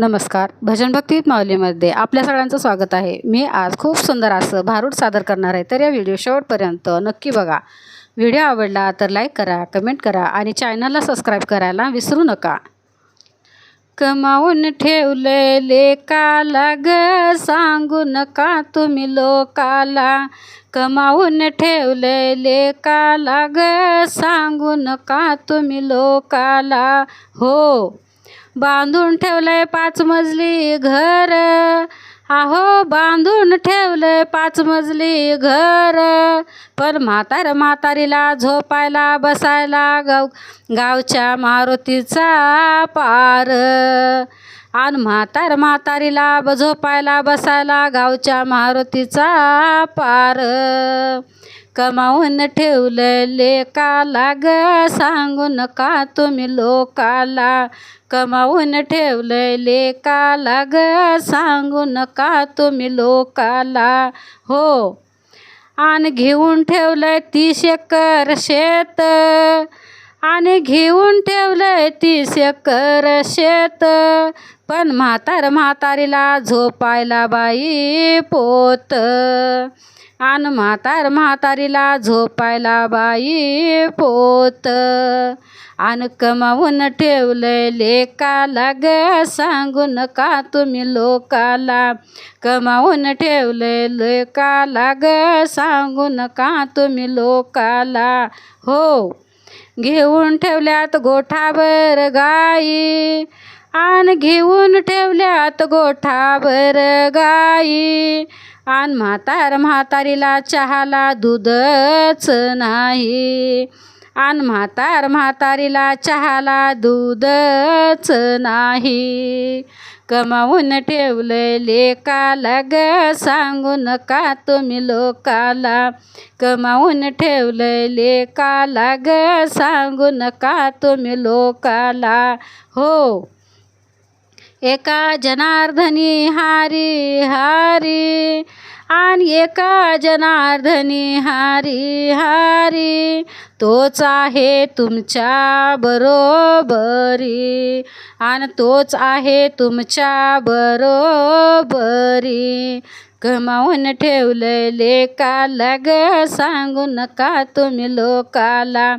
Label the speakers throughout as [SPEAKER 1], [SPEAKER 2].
[SPEAKER 1] नमस्कार. भजन भक्ती माऊलीमध्ये आपल्या सगळ्यांचं स्वागत आहे. मी आज खूप सुंदर असं भारूड सादर करणार आहे. तर या व्हिडिओ शेवटपर्यंत नक्की बघा. व्हिडिओ आवडला तर लाईक करा कमेंट करा आणि चॅनलला सबस्क्राईब करायला विसरू नका. कमावून ठेवलेले काला ग सांगू नका तुम्ही लोकाला? कमावून ठेवलेले काला ग सांगू नका तुम्ही लोकाला? हो. बांधून ठेवलंय पाच मजली घर. आहो बांधून ठेवलंय पाच मजली घर. पण म्हातार म्हातारीला झोपायला बसायला गाव गावच्या मारुतीचा पार. आणि म्हातार म्हातारीला बझोपायला झोपायला बसायला गावच्या मारुतीचा पार. कमावून ठेवलेले काला ग सांगू नका तुम्ही लोकाला? कमावून ठेवलेले काला ग सांगू नका तुम्ही लोकाला? हो. आणि घेऊन ठेवलं तीस एकर शेत. आणि घेऊन ठेवलंय तीस एकर शेत. पण म्हातार म्हातारीला झोपायला बाई पोत. आणि म्हातार म्हातारीला झोपायला बाई पोत. आणि कमावून ठेवलंय लेकाला ग सांगू नका तुम्ही लोकाला? कमावून ठेवलंय लेकाला ग सांगू नका तुम्ही लोकाला? हो घेऊन ठेवल्यात गोठाभर गाई. आणि घेऊन ठेवल्यात गोठाभर गाई. आणि म्हातार म्हातारीला चहाला दूधच नाही. आणि म्हातार म्हातारीला चहाला दूधच नाही. कमावून ठेवलेले काला ग सांगू नका तुम्ही लोकाला? कमावून ठेवलेले काला ग सांगू नका तुम्ही लोकाला? हो. एका जनार्दनी हारी हारी. आणि एका जनार्दनी हारी हारी तोच आहे तुमच्या बरोबरी. आणि तोच आहे तुमच्या बरोबरी. कमावून ठेवलेले काला ग सांगू नका तुम्ही लोकाला?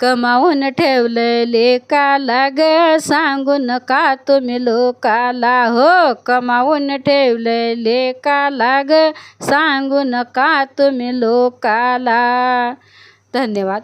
[SPEAKER 1] कमावून ठेवलेले काला ग सांगू नका तुम्ही लोकाला? हो कमावून ठेवलेले काला ग सांगू नका तुम्ही लोकाला? धन्यवाद.